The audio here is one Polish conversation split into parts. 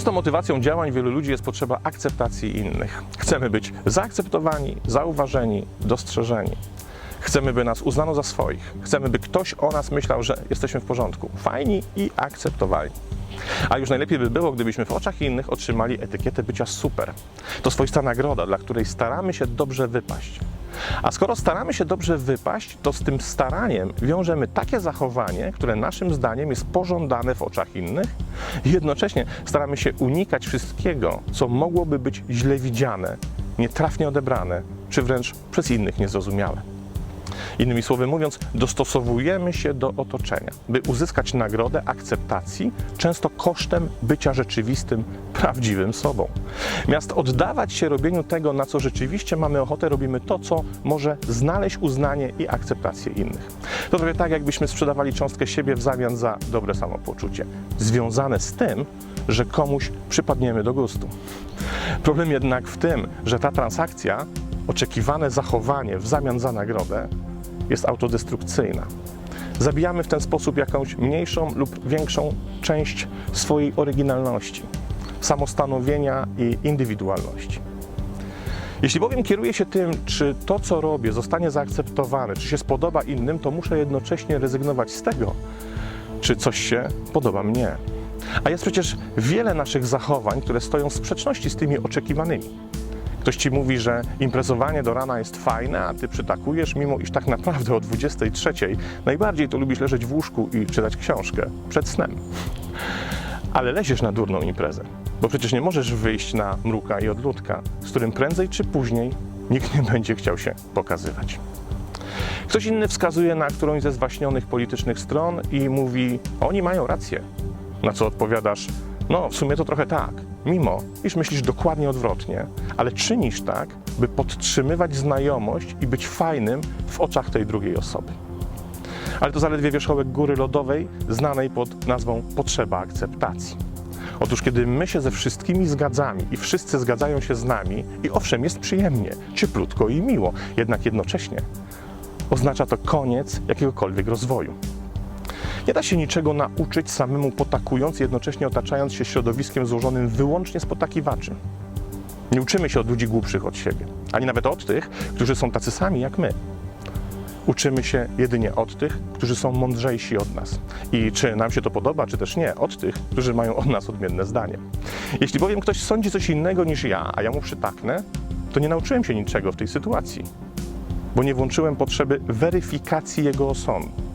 Często motywacją działań wielu ludzi jest potrzeba akceptacji innych. Chcemy być zaakceptowani, zauważeni, dostrzeżeni. Chcemy, by nas uznano za swoich. Chcemy, by ktoś o nas myślał, że jesteśmy w porządku, fajni i akceptowani. A już najlepiej by było, gdybyśmy w oczach innych otrzymali etykietę bycia super. To swoista nagroda, dla której staramy się dobrze wypaść. A skoro staramy się dobrze wypaść, to z tym staraniem wiążemy takie zachowanie, które naszym zdaniem jest pożądane w oczach innych i jednocześnie staramy się unikać wszystkiego, co mogłoby być źle widziane, nietrafnie odebrane, czy wręcz przez innych niezrozumiałe. Innymi słowy mówiąc, dostosowujemy się do otoczenia, by uzyskać nagrodę akceptacji, często kosztem bycia rzeczywistym, prawdziwym sobą. Miast oddawać się robieniu tego, na co rzeczywiście mamy ochotę, robimy to, co może znaleźć uznanie i akceptację innych. To trochę tak, jakbyśmy sprzedawali cząstkę siebie w zamian za dobre samopoczucie, związane z tym, że komuś przypadniemy do gustu. Problem jednak w tym, że ta transakcja, oczekiwane zachowanie w zamian za nagrodę, jest autodestrukcyjna. Zabijamy w ten sposób jakąś mniejszą lub większą część swojej oryginalności, samostanowienia i indywidualności. Jeśli bowiem kieruję się tym, czy to, co robię, zostanie zaakceptowane, czy się spodoba innym, to muszę jednocześnie rezygnować z tego, czy coś się podoba mnie. A jest przecież wiele naszych zachowań, które stoją w sprzeczności z tymi oczekiwanymi. Ktoś ci mówi, że imprezowanie do rana jest fajne, a ty przytakujesz, mimo iż tak naprawdę o 23 najbardziej to lubisz leżeć w łóżku i czytać książkę przed snem. Ale leziesz na durną imprezę, bo przecież nie możesz wyjść na mruka i odludka, z którym prędzej czy później nikt nie będzie chciał się pokazywać. Ktoś inny wskazuje na którąś ze zwaśnionych politycznych stron i mówi: Oni mają rację. Na co odpowiadasz: No, w sumie to trochę tak, mimo iż myślisz dokładnie odwrotnie, ale czynisz tak, by podtrzymywać znajomość i być fajnym w oczach tej drugiej osoby. Ale to zaledwie wierzchołek góry lodowej, znanej pod nazwą potrzeba akceptacji. Otóż, kiedy my się ze wszystkimi zgadzamy i wszyscy zgadzają się z nami, i owszem, jest przyjemnie, cieplutko i miło, jednak jednocześnie oznacza to koniec jakiegokolwiek rozwoju. Nie da się niczego nauczyć samemu potakując, jednocześnie otaczając się środowiskiem złożonym wyłącznie z potakiwaczy. Nie uczymy się od ludzi głupszych od siebie, ani nawet od tych, którzy są tacy sami jak my. Uczymy się jedynie od tych, którzy są mądrzejsi od nas. I czy nam się to podoba, czy też nie, od tych, którzy mają od nas odmienne zdanie. Jeśli bowiem ktoś sądzi coś innego niż ja, a ja mu przytaknę, to nie nauczyłem się niczego w tej sytuacji, bo nie włączyłem potrzeby weryfikacji jego osądu.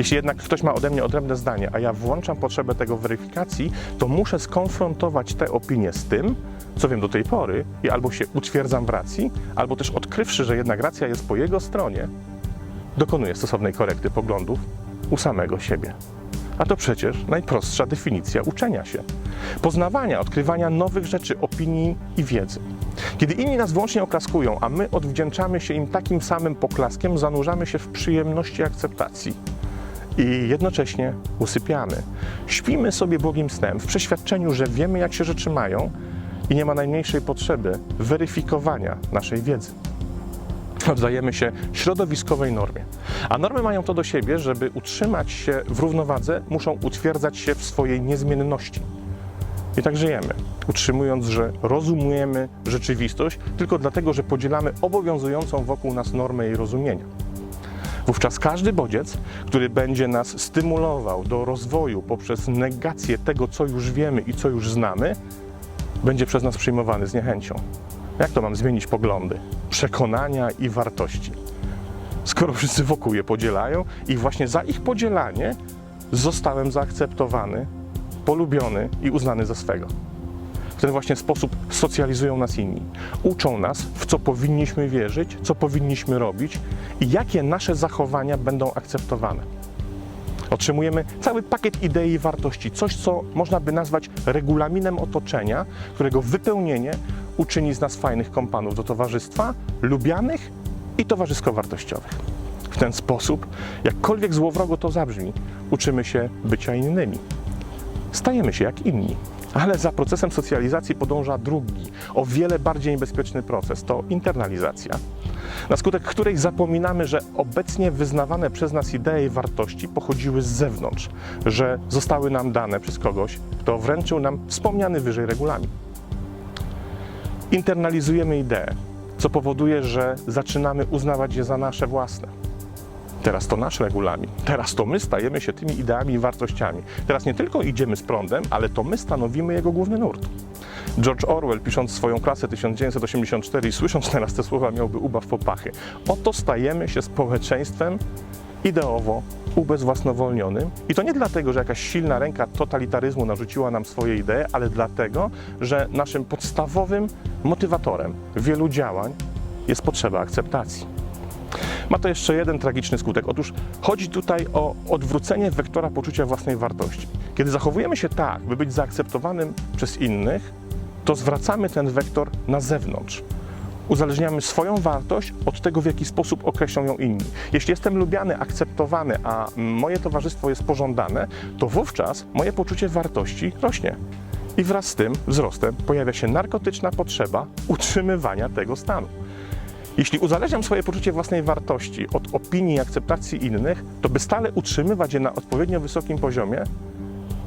Jeśli jednak ktoś ma ode mnie odrębne zdanie, a ja włączam potrzebę tego weryfikacji, to muszę skonfrontować te opinie z tym, co wiem do tej pory i albo się utwierdzam w racji, albo też odkrywszy, że jednak racja jest po jego stronie, dokonuję stosownej korekty poglądów u samego siebie. A to przecież najprostsza definicja uczenia się, poznawania, odkrywania nowych rzeczy, opinii i wiedzy. Kiedy inni nas wyłącznie oklaskują, a my odwdzięczamy się im takim samym poklaskiem, zanurzamy się w przyjemności akceptacji i jednocześnie usypiamy. Śpimy sobie błogim snem w przeświadczeniu, że wiemy, jak się rzeczy mają i nie ma najmniejszej potrzeby weryfikowania naszej wiedzy. Oddajemy się środowiskowej normie. A normy mają to do siebie, żeby utrzymać się w równowadze, muszą utwierdzać się w swojej niezmienności. I tak żyjemy, utrzymując, że rozumiemy rzeczywistość tylko dlatego, że podzielamy obowiązującą wokół nas normę jej rozumienia. Wówczas każdy bodziec, który będzie nas stymulował do rozwoju poprzez negację tego, co już wiemy i co już znamy, będzie przez nas przyjmowany z niechęcią. Jak to mam zmienić poglądy, przekonania i wartości? Skoro wszyscy wokół je podzielają i właśnie za ich podzielanie zostałem zaakceptowany, polubiony i uznany za swego. W ten właśnie sposób socjalizują nas inni. Uczą nas, w co powinniśmy wierzyć, co powinniśmy robić i jakie nasze zachowania będą akceptowane. Otrzymujemy cały pakiet idei i wartości, coś, co można by nazwać regulaminem otoczenia, którego wypełnienie uczyni z nas fajnych kompanów do towarzystwa, lubianych i towarzysko-wartościowych. W ten sposób, jakkolwiek złowrogo to zabrzmi, uczymy się bycia innymi. Stajemy się jak inni. Ale za procesem socjalizacji podąża drugi, o wiele bardziej niebezpieczny proces to internalizacja, na skutek której zapominamy, że obecnie wyznawane przez nas idee i wartości pochodziły z zewnątrz, że zostały nam dane przez kogoś, kto wręczył nam wspomniany wyżej regulamin. Internalizujemy idee, co powoduje, że zaczynamy uznawać je za nasze własne. Teraz to nasz regulamin. Teraz to my stajemy się tymi ideami i wartościami. Teraz nie tylko idziemy z prądem, ale to my stanowimy jego główny nurt. George Orwell, pisząc swoją klasę 1984 i słysząc teraz te słowa, miałby ubaw popachy. Oto stajemy się społeczeństwem ideowo ubezwłasnowolnionym. I to nie dlatego, że jakaś silna ręka totalitaryzmu narzuciła nam swoje idee, ale dlatego, że naszym podstawowym motywatorem wielu działań jest potrzeba akceptacji. Ma to jeszcze jeden tragiczny skutek. Otóż chodzi tutaj o odwrócenie wektora poczucia własnej wartości. Kiedy zachowujemy się tak, by być zaakceptowanym przez innych, to zwracamy ten wektor na zewnątrz. Uzależniamy swoją wartość od tego, w jaki sposób określą ją inni. Jeśli jestem lubiany, akceptowany, a moje towarzystwo jest pożądane, to wówczas moje poczucie wartości rośnie. I wraz z tym wzrostem pojawia się narkotyczna potrzeba utrzymywania tego stanu. Jeśli uzależniam swoje poczucie własnej wartości od opinii i akceptacji innych, to by stale utrzymywać je na odpowiednio wysokim poziomie,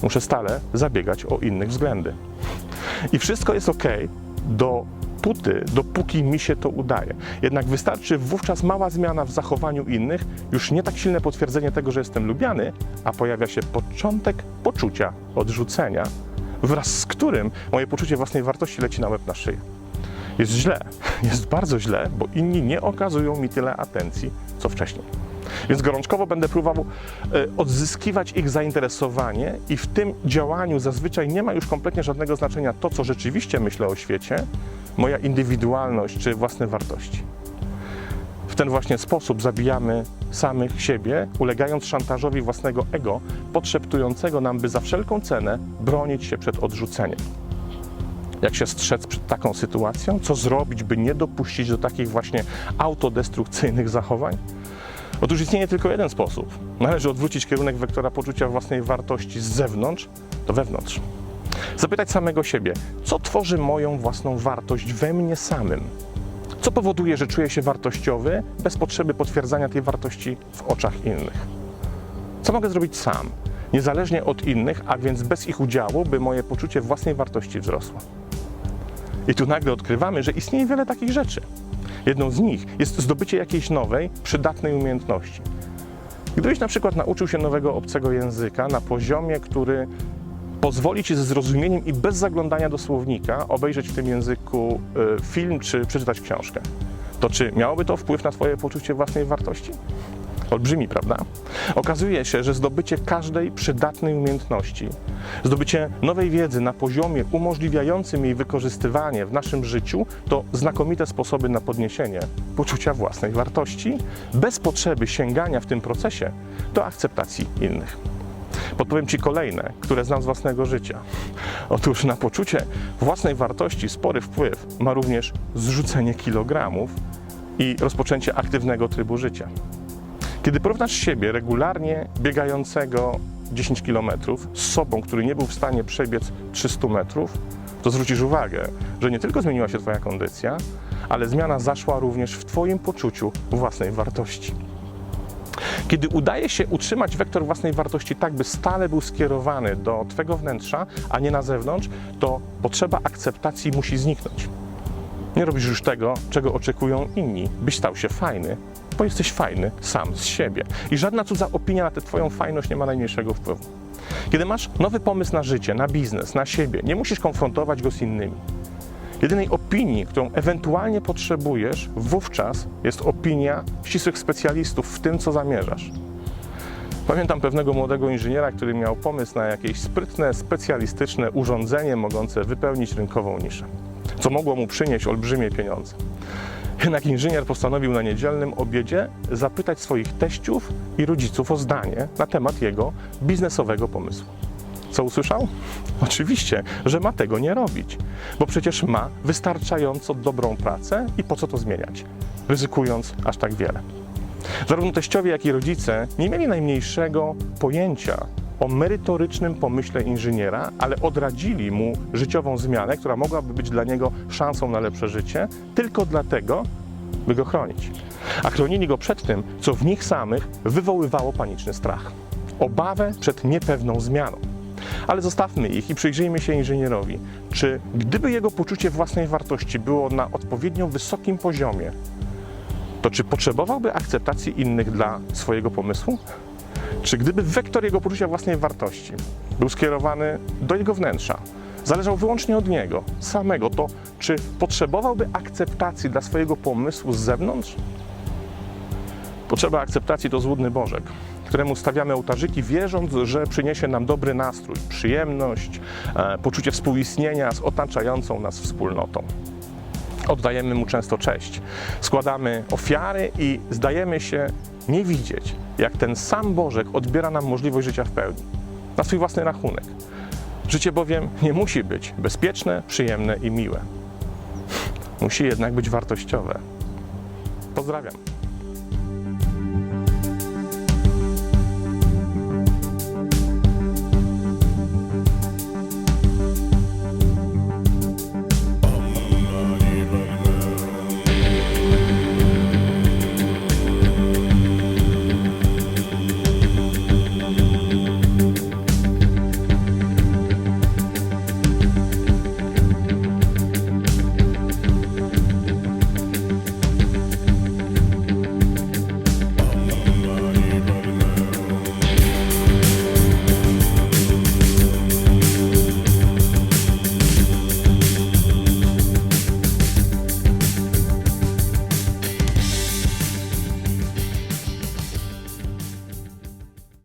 muszę stale zabiegać o innych względy. I wszystko jest ok dopóty, dopóki mi się to udaje. Jednak wystarczy wówczas mała zmiana w zachowaniu innych, już nie tak silne potwierdzenie tego, że jestem lubiany, a pojawia się początek poczucia odrzucenia, wraz z którym moje poczucie własnej wartości leci na łeb na szyję. Jest źle, jest bardzo źle, bo inni nie okazują mi tyle atencji, co wcześniej. Więc gorączkowo będę próbował e, odzyskiwać ich zainteresowanie, i w tym działaniu zazwyczaj nie ma już kompletnie żadnego znaczenia to, co rzeczywiście myślę o świecie, moja indywidualność czy własne wartości. W ten właśnie sposób zabijamy samych siebie, ulegając szantażowi własnego ego, podszeptującego nam, by za wszelką cenę bronić się przed odrzuceniem. Jak się strzec przed taką sytuacją? Co zrobić, by nie dopuścić do takich właśnie autodestrukcyjnych zachowań? Otóż istnieje tylko jeden sposób. Należy odwrócić kierunek wektora poczucia własnej wartości z zewnątrz do wewnątrz. Zapytać samego siebie, co tworzy moją własną wartość we mnie samym? Co powoduje, że czuję się wartościowy bez potrzeby potwierdzania tej wartości w oczach innych? Co mogę zrobić sam, niezależnie od innych, a więc bez ich udziału, by moje poczucie własnej wartości wzrosło? I tu nagle odkrywamy, że istnieje wiele takich rzeczy. Jedną z nich jest zdobycie jakiejś nowej, przydatnej umiejętności. Gdybyś na przykład nauczył się nowego obcego języka na poziomie, który pozwoli ci ze zrozumieniem i bez zaglądania do słownika obejrzeć w tym języku y, film czy przeczytać książkę, to czy miałoby to wpływ na Twoje poczucie własnej wartości? Olbrzymi, prawda? Okazuje się, że zdobycie każdej przydatnej umiejętności, zdobycie nowej wiedzy na poziomie umożliwiającym jej wykorzystywanie w naszym życiu, to znakomite sposoby na podniesienie poczucia własnej wartości, bez potrzeby sięgania w tym procesie do akceptacji innych. Podpowiem Ci kolejne, które znam z własnego życia. Otóż na poczucie własnej wartości spory wpływ ma również zrzucenie kilogramów i rozpoczęcie aktywnego trybu życia. Kiedy porównasz siebie regularnie biegającego 10 km z sobą, który nie był w stanie przebiec 300 metrów, to zwrócisz uwagę, że nie tylko zmieniła się Twoja kondycja, ale zmiana zaszła również w Twoim poczuciu własnej wartości. Kiedy udaje się utrzymać wektor własnej wartości tak, by stale był skierowany do Twego wnętrza, a nie na zewnątrz, to potrzeba akceptacji musi zniknąć. Nie robisz już tego, czego oczekują inni, byś stał się fajny, bo jesteś fajny sam z siebie. I żadna cudza opinia na tę Twoją fajność nie ma najmniejszego wpływu. Kiedy masz nowy pomysł na życie, na biznes, na siebie, nie musisz konfrontować go z innymi. Jedynej opinii, którą ewentualnie potrzebujesz, wówczas jest opinia ścisłych specjalistów w tym, co zamierzasz. Pamiętam pewnego młodego inżyniera, który miał pomysł na jakieś sprytne, specjalistyczne urządzenie mogące wypełnić rynkową niszę, co mogło mu przynieść olbrzymie pieniądze. Jednak inżynier postanowił na niedzielnym obiedzie zapytać swoich teściów i rodziców o zdanie na temat jego biznesowego pomysłu. Co usłyszał? Oczywiście, że ma tego nie robić, bo przecież ma wystarczająco dobrą pracę i po co to zmieniać, ryzykując aż tak wiele. Zarówno teściowie, jak i rodzice nie mieli najmniejszego pojęcia o merytorycznym pomyśle inżyniera, ale odradzili mu życiową zmianę, która mogłaby być dla niego szansą na lepsze życie, tylko dlatego, by go chronić. A chronili go przed tym, co w nich samych wywoływało paniczny strach. Obawę przed niepewną zmianą. Ale zostawmy ich i przyjrzyjmy się inżynierowi. Czy gdyby jego poczucie własnej wartości było na odpowiednio wysokim poziomie, to czy potrzebowałby akceptacji innych dla swojego pomysłu? Czy gdyby wektor jego poczucia własnej wartości był skierowany do jego wnętrza, zależał wyłącznie od niego samego, to czy potrzebowałby akceptacji dla swojego pomysłu z zewnątrz? Potrzeba akceptacji to złudny Bożek, któremu stawiamy ołtarzyki, wierząc, że przyniesie nam dobry nastrój, przyjemność, e, poczucie współistnienia z otaczającą nas wspólnotą. Oddajemy mu często cześć, składamy ofiary i zdajemy się nie widzieć, jak ten sam Bożek odbiera nam możliwość życia w pełni, na swój własny rachunek. Życie bowiem nie musi być bezpieczne, przyjemne i miłe. Musi jednak być wartościowe. Pozdrawiam.